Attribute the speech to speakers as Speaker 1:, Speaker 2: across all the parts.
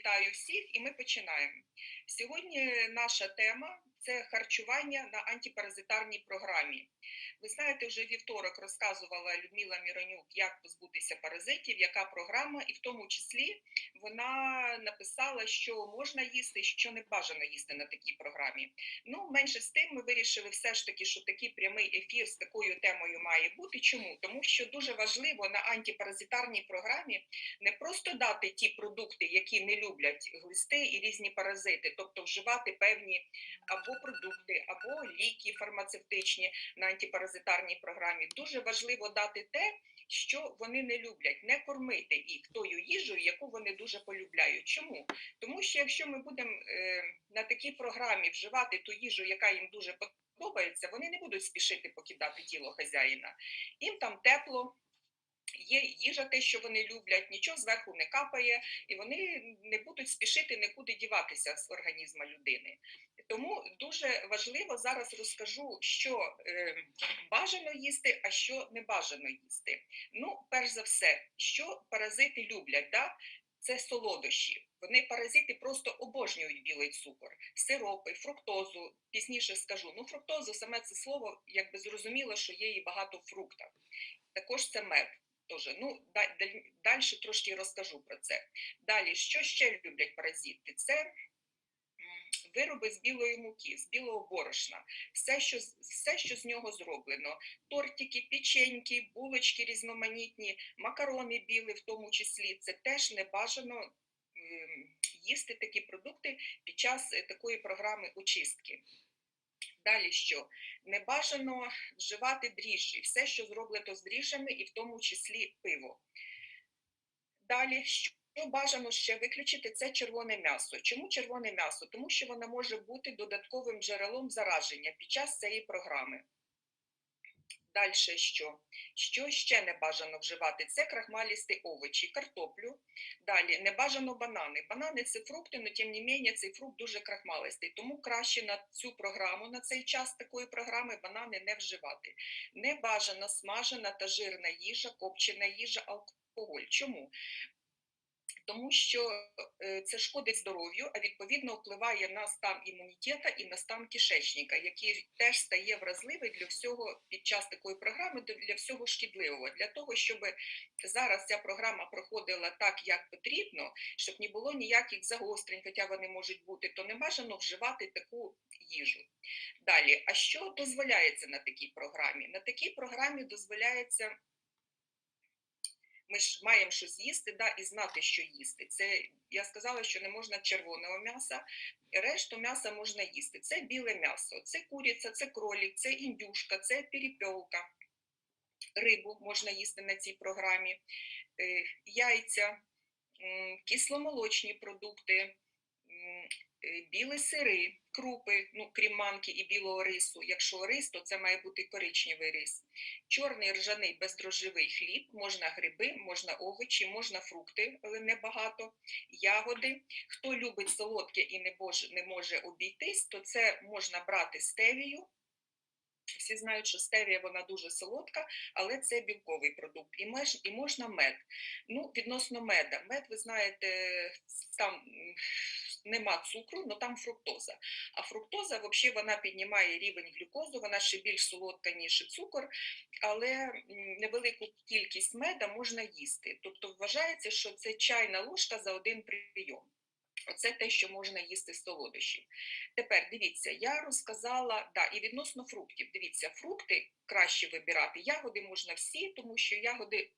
Speaker 1: Вітаю всіх, і ми починаємо. Сьогодні наша тема це харчування на антипаразитарній програмі. Ви знаєте, вже вівторок розказувала Людмила Міронюк, як позбутися паразитів, яка програма, і в тому числі вона написала, що можна їсти, що не бажано їсти на такій програмі. Ну, менше з тим, ми вирішили все ж таки, що такий прямий ефір з такою темою має бути. Чому? Тому що дуже важливо на антипаразитарній програмі не просто дати ті продукти, які не люблять глисти і різні паразити, тобто вживати певні або продукти, або ліки фармацевтичні на антипаразитарній програмі. Дуже важливо дати те, що вони не люблять, не кормити їх тою їжею, яку вони дуже полюбляють. Чому? Тому що якщо ми будемо е, на такій програмі вживати ту їжу, яка їм дуже подобається, вони не будуть спішити покидати тіло хазяїна. Їм там тепло. Є їжа, те, що вони люблять, нічого зверху не капає, і вони не будуть спішити нікуди діватися з організму людини. Тому дуже важливо зараз розкажу, що е, бажано їсти, а що не бажано їсти. Ну, перш за все, що паразити люблять, да? це солодощі. Вони паразити просто обожнюють білий цукор, сиропи, фруктозу. Пізніше скажу. Ну, фруктозу саме це слово, якби зрозуміло, що є і багато в. Також це мед. Тоже. Ну, далі трошки розкажу про це. Далі, що ще люблять паразити? Це вироби з білої муки, з білого борошна, все, що все, що з нього зроблено: тортики, печеньки, булочки різноманітні, макарони білі, в тому числі, це теж не бажано їсти такі продукти під час е, такої програми очистки. Далі що? Не бажано вживати дріжджі, все, що зроблено з дріжджами, і в тому числі пиво. Далі, що бажано ще виключити, це червоне м'ясо. Чому червоне м'ясо? Тому що воно може бути додатковим джерелом зараження під час цієї програми. Далі що? Що ще не бажано вживати? Це крахмалісті овочі, картоплю. Далі не бажано банани. Банани це фрукти, але тим не менше цей фрукт дуже крахмалистий. Тому краще на цю програму, на цей час такої програми банани не вживати. Не бажана смажена та жирна їжа, копчена їжа, алкоголь. Чому? Тому що е, це шкодить здоров'ю, а відповідно впливає на стан імунітету і на стан кишечника, який теж стає вразливий для всього під час такої програми, для всього шкідливого, для того, щоб зараз ця програма проходила так, як потрібно, щоб не було ніяких загострень, хоча вони можуть бути, то не бажано вживати таку їжу. Далі, а що дозволяється на такій програмі? На такій програмі дозволяється ми ж маємо щось їсти да, і знати, що їсти. Це я сказала, що не можна червоного м'яса, решту м'яса можна їсти. Це біле м'ясо, це куриця, це кролік, це індюшка, це перепелка. Рибу можна їсти на цій програмі, е, яйця, кисломолочні продукти, Е, білі сири, крупи, ну, крім манки і білого рису. Якщо рис, то це має бути коричневий рис. Чорний ржаний бездрожжевий хліб, можна гриби, можна овочі, можна фрукти, але небагато, ягоди. Хто любить солодке і не може, не може обійтись, то це можна брати стевію. Всі знають, що стевія вона дуже солодка, але це білковий продукт. І мож, і можна мед. Ну, Відносно меда. Мед, ви знаєте, там нема цукру, але там фруктоза. А фруктоза взагалі вона піднімає рівень глюкозу, вона ще більш солодка, ніж цукор, але невелику кількість меда можна їсти. Тобто вважається, що це чайна ложка за один прийом. Оце те, що можна їсти з солодощів. Тепер дивіться, я розказала, да, і відносно фруктів. Дивіться, фрукти краще вибирати. Ягоди можна всі, тому що ягоди,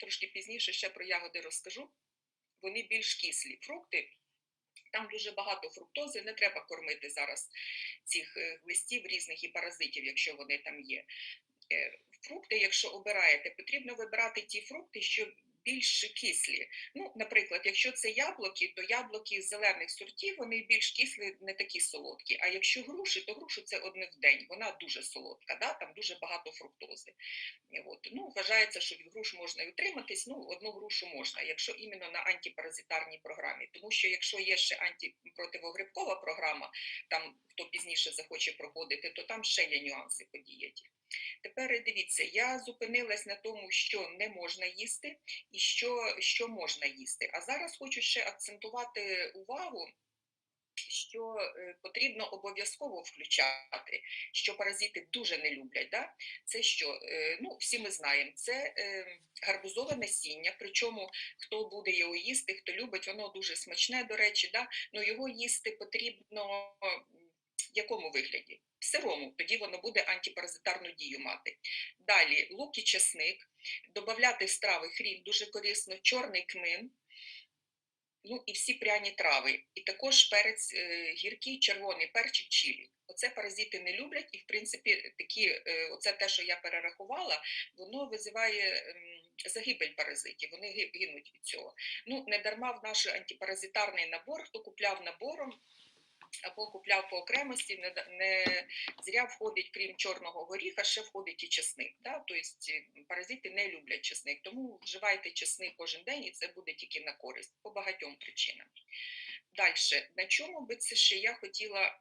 Speaker 1: трошки пізніше ще про ягоди розкажу, вони більш кислі. Фрукти там дуже багато фруктози, не треба кормити зараз цих е, листів різних і паразитів, якщо вони там є. Е, фрукти, якщо обираєте, потрібно вибирати ті фрукти, що більш кислі. Ну, Наприклад, якщо це яблуки, то яблуки з зелених сортів вони більш кислі, не такі солодкі. А якщо груші, то грушу це одне в день, вона дуже солодка, да? там дуже багато фруктози. От. Ну, Вважається, що від груш можна і утриматись, ну, одну грушу можна, якщо іменно на антипаразитарній програмі. Тому що якщо є ще антипротивогрибкова програма, там хто пізніше захоче проходити, то там ще є нюанси по дієті. Тепер дивіться, я зупинилась на тому, що не можна їсти і що, що можна їсти. А зараз хочу ще акцентувати увагу, що е, потрібно обов'язково включати, що паразити дуже не люблять. Да? Це що? Е, Ну, всі ми знаємо, це е, гарбузове насіння, причому хто буде його їсти, хто любить, воно дуже смачне, до речі, да? ну його їсти потрібно якому вигляді? В сирому, тоді воно буде антипаразитарну дію мати. Далі лук і чесник, додати в страви хрін дуже корисно, чорний кмин, ну і всі пряні трави. І також перець е, гіркий, червоний перчик чилі. Оце паразити не люблять, і в принципі такі, е, оце те, що я перерахувала, воно визиває ем, загибель паразитів, вони ги- гинуть від цього. Ну, не дарма в наш антипаразитарний набор, хто купляв набором або купляв по окремості, не, не зря входить, крім чорного горіха, ще входить і чесник. Да? Тобто е, паразити не люблять чесник, тому вживайте чесник кожен день, і це буде тільки на користь по багатьом причинам. Далі, на чому би це ще я хотіла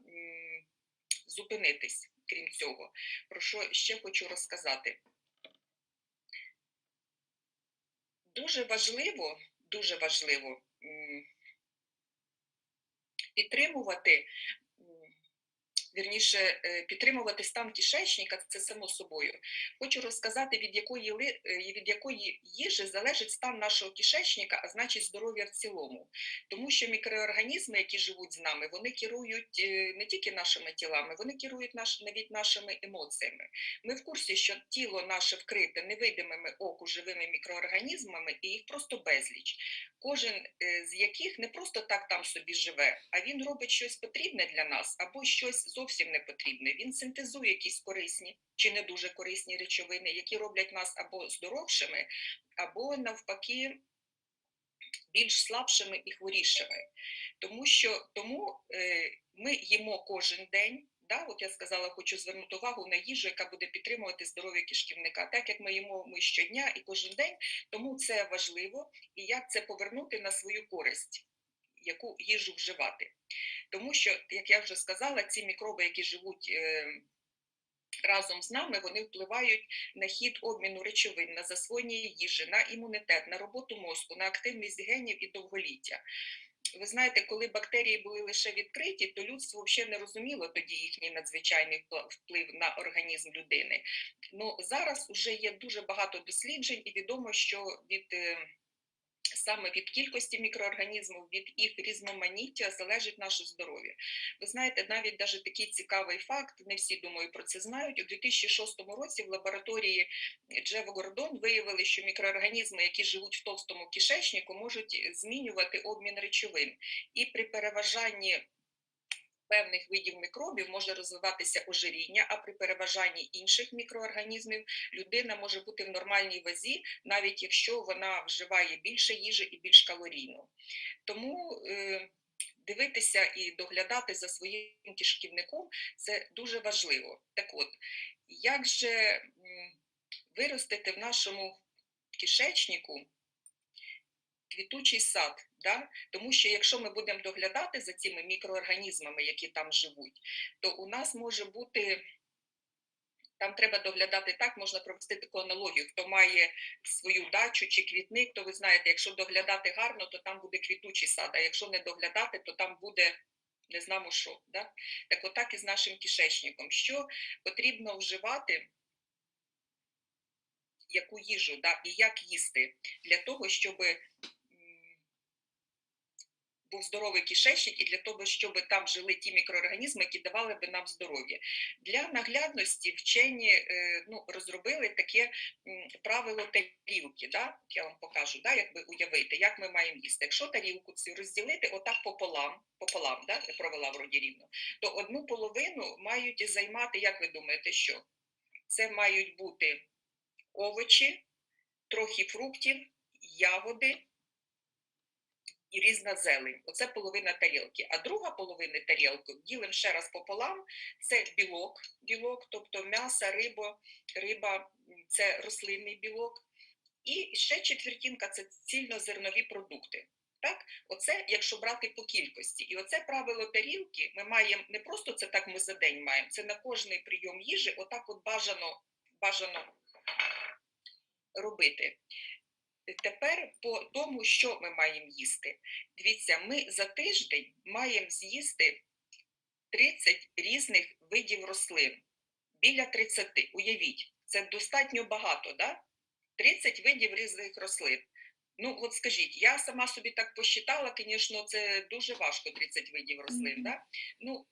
Speaker 1: зупинитись, крім цього, про що ще хочу розказати. Дуже важливо, дуже важливо підтримувати, вірніше, е, підтримувати стан кишечника, це само собою. Хочу розказати, від якої, е, від якої їжі залежить стан нашого кишечника, а значить здоров'я в цілому. Тому що мікроорганізми, які живуть з нами, вони керують е, не тільки нашими тілами, вони керують наш, навіть нашими емоціями. Ми в курсі, що тіло наше вкрите невидимими оку живими мікроорганізмами, і їх просто безліч. Кожен з яких не просто так там собі живе, а він робить щось потрібне для нас або щось зовсім не потрібне. Він синтезує якісь корисні чи не дуже корисні речовини, які роблять нас або здоровшими, або навпаки більш слабшими і хворішими. Тому що тому е, ми їмо кожен день. Да, от я сказала, хочу звернути увагу на їжу, яка буде підтримувати здоров'я кишківника. Так як ми їмо ми щодня і кожен день, тому це важливо і як це повернути на свою користь, яку їжу вживати. Тому що, як я вже сказала, ці мікроби, які живуть е, разом з нами, вони впливають на хід обміну речовин, на засвоєння їжі, на імунітет, на роботу мозку, на активність генів і довголіття. Ви знаєте, коли бактерії були лише відкриті, то людство взагалі не розуміло тоді їхній надзвичайний вплив на організм людини. Ну зараз вже є дуже багато досліджень, і відомо, що від е, саме від кількості мікроорганізмів, від їх різноманіття залежить наше здоров'я. Ви знаєте, навіть даже такий цікавий факт, не всі думаю про це знають. У 2006 році в лабораторії Джево Гордон виявили, що мікроорганізми, які живуть в товстому кишечнику, можуть змінювати обмін речовин. І при переважанні певних видів мікробів може розвиватися ожиріння, а при переважанні інших мікроорганізмів людина може бути в нормальній вазі, навіть якщо вона вживає більше їжі і більш калорійно. Тому е, дивитися і доглядати за своїм кишківником це дуже важливо. Так от, як же виростити в нашому кишечнику квітучий сад? Да? Тому що якщо ми будемо доглядати за цими мікроорганізмами, які там живуть, то у нас може бути. Там треба доглядати так, можна провести таку аналогію. Хто має свою дачу чи квітник, то ви знаєте, якщо доглядати гарно, то там буде квітучий сад, а якщо не доглядати, то там буде не знамо що. Да? Так отак і з нашим кишечником. Що потрібно вживати, яку їжу да? і як їсти для того, щоб був здоровий кишечник і для того, щоб там жили ті мікроорганізми, які давали би нам здоров'я. Для наглядності вчені е, ну, розробили таке правило тарілки. Да? Я вам покажу, да? як би уявити, як ми маємо їсти. Якщо тарілку цю розділити отак пополам, пополам, да? я провела вроді рівно, то одну половину мають займати, як ви думаєте, що? Це мають бути овочі, трохи фруктів, ягоди і різна зелень. Оце половина тарілки. А друга половина тарілки ділимо ще раз пополам. Це білок, білок, тобто м'ясо, риба, риба це рослинний білок. І ще четвертинка це цільнозернові продукти. Так, оце якщо брати по кількості, і оце правило тарілки ми маємо не просто це так ми за день маємо, це на кожний прийом їжі, отак от бажано бажано робити. Тепер по тому, що ми маємо їсти. Дивіться, ми за тиждень маємо з'їсти 30 різних видів рослин. Біля 30. Уявіть, це достатньо багато, да? 30 видів різних рослин. Ну, от скажіть, я сама собі так посчитала, звісно, це дуже важко 30 видів рослин. Да? Ну,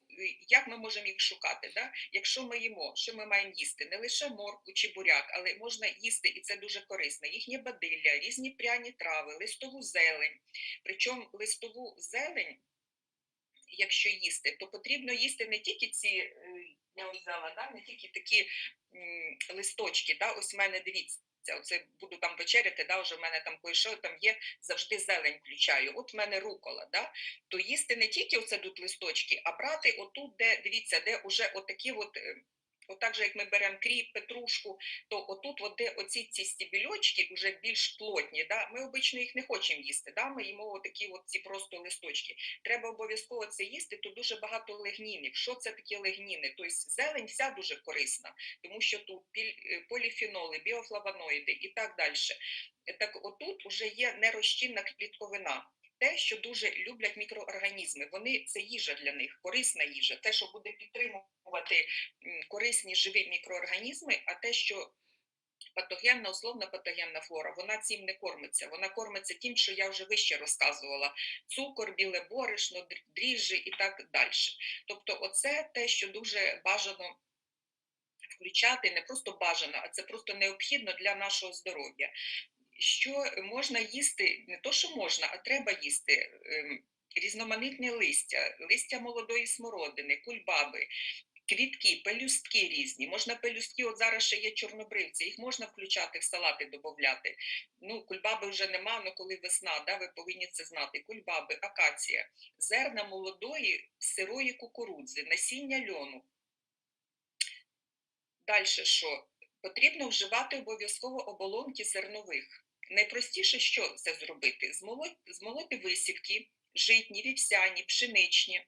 Speaker 1: як ми можемо їх шукати? Да? Якщо ми їмо, що ми маємо їсти? Не лише морку чи буряк, але можна їсти, і це дуже корисно. Їхнє бадилля, різні пряні трави, листову зелень. Причому листову зелень, якщо їсти, то потрібно їсти не тільки ці, е, я взяла, да? не тільки такі м, листочки. Да? Ось в мене дивіться. Оце буду там вечеряти, да, вже в мене там кое-що там є, завжди зелень включаю. От в мене рукола, да, то їсти не тільки оце тут листочки, а брати отут, де дивіться, де вже отакі от. Е, Отак же, як ми беремо кріп, петрушку, то отут, от де оці ці стібільочки вже більш плотні, да, ми обично їх не хочемо їсти, да, ми їмо отакі от ці просто листочки. Треба обов'язково це їсти, тут дуже багато легнінів. Що це таке легніни? Тобто зелень вся дуже корисна, тому що тут е, поліфеноли, біофлавоноїди і так далі. Так отут вже є нерозчинна клітковина. Те, що дуже люблять мікроорганізми, вони це їжа для них, корисна їжа, те, що буде підтримувати корисні живі мікроорганізми, а те, що патогенна, условно патогенна флора, вона цим не кормиться. Вона кормиться тим, що я вже вище розказувала: цукор, біле борошно, дріжджі і так далі. Тобто, оце те, що дуже бажано включати, не просто бажано, а це просто необхідно для нашого здоров'я. Що можна їсти, не то, що можна, а треба їсти. ем, Різноманітне листя, листя молодої смородини, кульбаби, квітки, пелюстки різні. Можна пелюстки, от зараз ще є чорнобривці, їх можна включати в салати, додати. Ну, кульбаби вже нема, але коли весна, да, ви повинні це знати. Кульбаби, акація, зерна молодої сирої кукурудзи, насіння льону. Далі що? Потрібно вживати обов'язково оболонки зернових. Найпростіше, що це зробити? Змолоти, змолоти висівки, житні, вівсяні, пшеничні.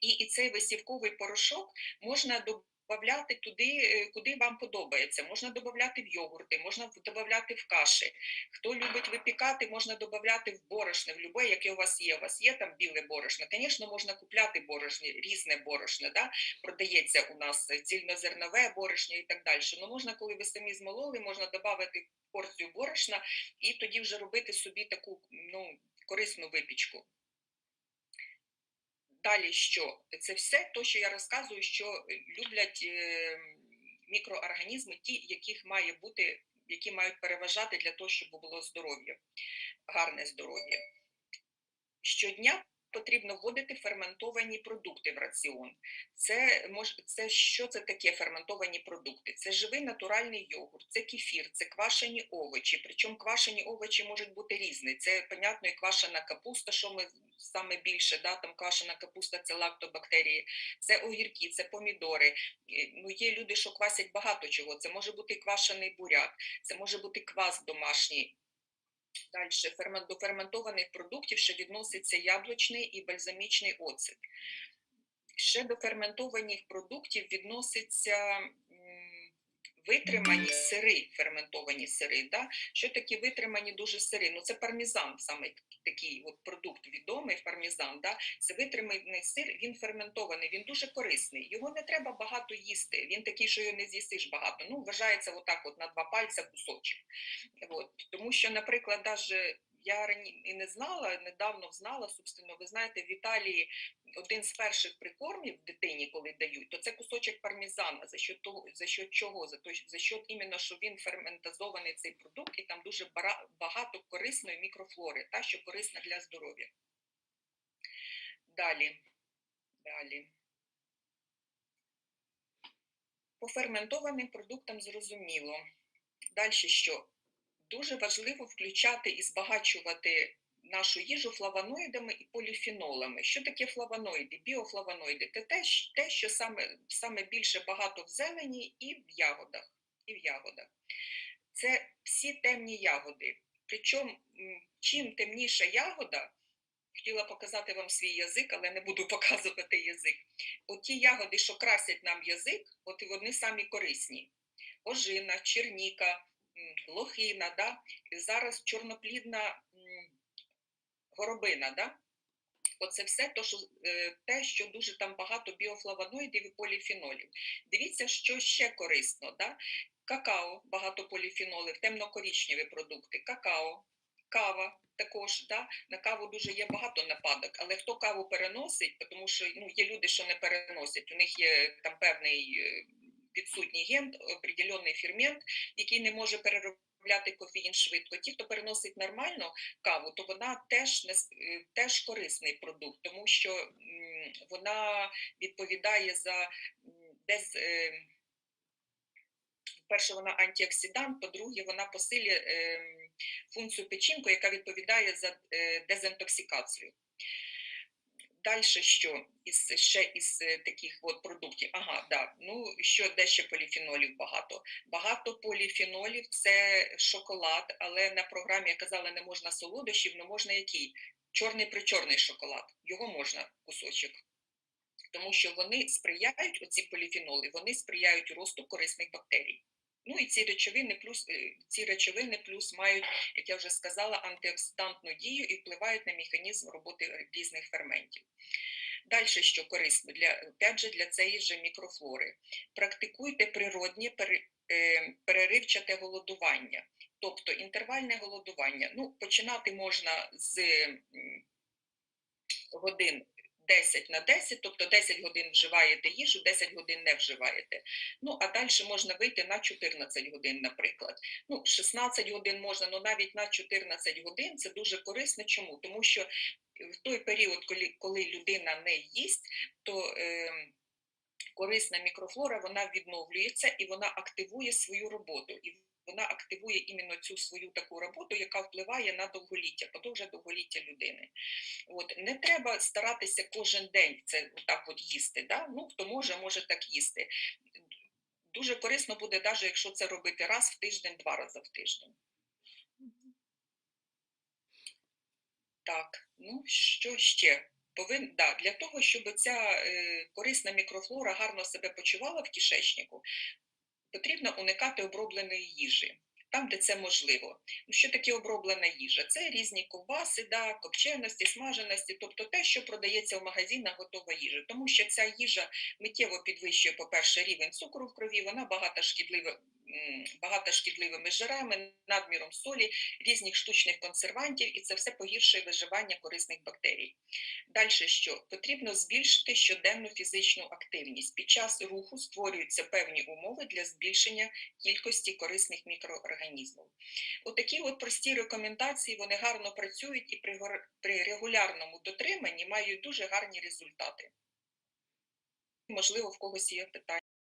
Speaker 1: І, і цей висівковий порошок можна додати туди, е, куди вам подобається. Можна додати в йогурти, можна додати в каші. Хто любить випікати, можна додати в борошне, в любе, яке у вас є. У вас є там біле борошно. Звісно, можна купляти борошно, різне борошно. Да? Продається у нас цільнозернове борошно і так далі. Ну можна, коли ви самі змололи, можна додати порцію борошна і тоді вже робити собі таку ну, корисну випічку. Далі що? Це все те, що я розказую, що люблять е, мікроорганізми, ті, яких має бути, які мають переважати для того, щоб було здоров'я, гарне здоров'я. Щодня потрібно вводити ферментовані продукти в раціон. Це, це що це таке ферментовані продукти? Це живий натуральний йогурт, це кефір, це квашені овочі. Причому квашені овочі можуть бути різні. Це, понятно, і квашена капуста, що ми саме більше, да, там квашена капуста це лактобактерії, це огірки, це помідори. Ну, є люди, що квасять багато чого. Це може бути квашений буряк, це може бути квас домашній. Далі до ферментованих продуктів ще відноситься яблучний і бальзамічний оцет. Ще до ферментованих продуктів відноситься витримані сири, ферментовані сири. Да? Що такі витримані дуже сири? Ну це пармезан, саме такий от продукт відомий, пармезан. Да? Це витриманий сир, він ферментований, він дуже корисний. Його не треба багато їсти. Він такий, що його не з'їсиш багато. Ну, вважається отак, от на два пальця кусочок. От. Тому що, наприклад, даже я рані не знала, недавно знала, собственно, ви знаєте, в Італії один з перших прикормів дитині, коли дають, то це кусочок пармезана. За що того, за що чого? За то, за що іменно, що він ферментазований цей продукт, і там дуже багато корисної мікрофлори, та що корисна для здоров'я. Далі. Далі. По ферментованим продуктам зрозуміло. Далі що? Дуже важливо включати і збагачувати нашу їжу флавоноїдами і поліфенолами. Що таке флавоноїди? Біофлавоноїди це те, те, що саме, саме більше багато в зелені і в ягодах. І в ягодах. Це всі темні ягоди. Причому, чим темніша ягода, хотіла показати вам свій язик, але не буду показувати язик. Оті ягоди, що красять нам язик, от і вони самі корисні. ожина, черніка, лохина, да? і зараз чорноплідна горобина. Да? Оце все то, що, е, те, що дуже там багато біофлавоноїдів і поліфенолів. Дивіться, що ще корисно. Да? Какао, багато поліфенолів, темнокорічневі продукти, какао, кава також. Да? На каву дуже є багато нападок, але хто каву переносить, тому що ну, є люди, що не переносять, у них є там певний е, відсутній ген, определений фермент, який не може переробляти кофеїн швидко. Ті, хто переносить нормально каву, то вона теж не е, теж корисний продукт, тому що вона відповідає за дез. е, Перше, вона антиоксидант, по-друге, вона посилює ем, функцію печінку, яка відповідає за е, дезінтоксикацію. Далі що із ще із е, таких от продуктів? Ага, да. Ну що де ще поліфенолів багато? Багато поліфенолів це шоколад, але на програмі я казала, не можна солодощів, але можна який? Чорний причорний шоколад. Його можна кусочок. Тому що вони сприяють, оці поліфеноли, вони сприяють росту корисних бактерій. Ну і ці речовини плюс е, ці речовини плюс мають, як я вже сказала, антиоксидантну дію і впливають на механізм роботи різних ферментів. Далі, що корисно для опять же, для цієї ж мікрофлори. Практикуйте природнє е, переривчате голодування, тобто інтервальне голодування. Ну, починати можна з годин 10 на 10, тобто 10 годин вживаєте їжу, 10 годин не вживаєте. Ну, а далі можна вийти на 14 годин, наприклад. Ну, 16 годин можна, але навіть на 14 годин це дуже корисно. Чому? Тому що в той період, коли, коли людина не їсть, то е, корисна мікрофлора вона відновлюється і вона активує свою роботу. І вона активує іменно цю свою таку роботу, яка впливає на довголіття, подовжує довголіття людини. От не треба старатися кожен день це так от їсти. Да? Ну хто може, може так їсти. Дуже корисно буде, навіть якщо це робити раз в тиждень, два рази в тиждень. Так, ну що ще? Повин... Да, для того, щоб ця е, корисна мікрофлора гарно себе почувала в кишечнику, потрібно уникати обробленої їжі. Там, де це можливо. Ну, що таке оброблена їжа? Це різні ковбаси, да, копченості, смаженості, тобто те, що продається в магазинах готова їжа. Тому що ця їжа миттєво підвищує, по-перше, рівень цукру в крові, вона багата шкідлива, м, багата шкідливими жирами, надміром солі, різних штучних консервантів, і це все погіршує виживання корисних бактерій. Далі що? Потрібно збільшити щоденну фізичну активність. Під час руху створюються певні умови для збільшення кількості корисних мікроорганізмів. Отакі от прості рекомендації вони гарно працюють і при регулярному дотриманні мають дуже гарні результати. Можливо, в когось є питання.